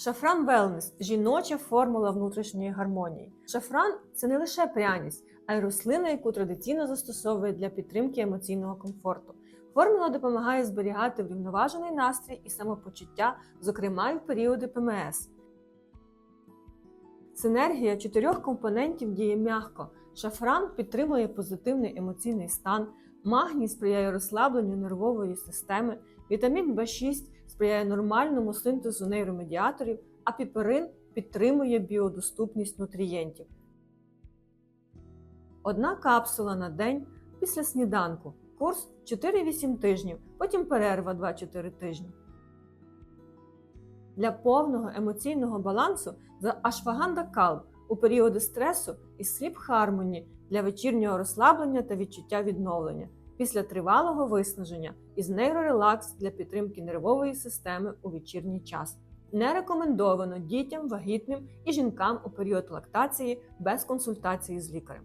Шафран Велнес жіноча формула внутрішньої гармонії. Шафран це не лише пряність, а й рослина, яку традиційно застосовують для підтримки емоційного комфорту. Формула допомагає зберігати врівноважений настрій і самопочуття, зокрема й в періоди ПМС. Синергія чотирьох компонентів діє м'яко. Шафран підтримує позитивний емоційний стан, магній сприяє розслабленню нервової системи, вітамін В6 сприяє нормальному синтезу нейромедіаторів, а піперин підтримує біодоступність нутрієнтів. Одна капсула на день після сніданку. Курс 4-8 тижнів, потім перерва 2-4 тижні. Для повного емоційного балансу за Ашваганда Калм у періоди стресу і Sleep Harmony для вечірнього розслаблення та відчуття відновлення після тривалого виснаження із нейрорелакс для підтримки нервової системи у вечірній час. Не рекомендовано дітям, вагітним і жінкам у період лактації без консультації з лікарем.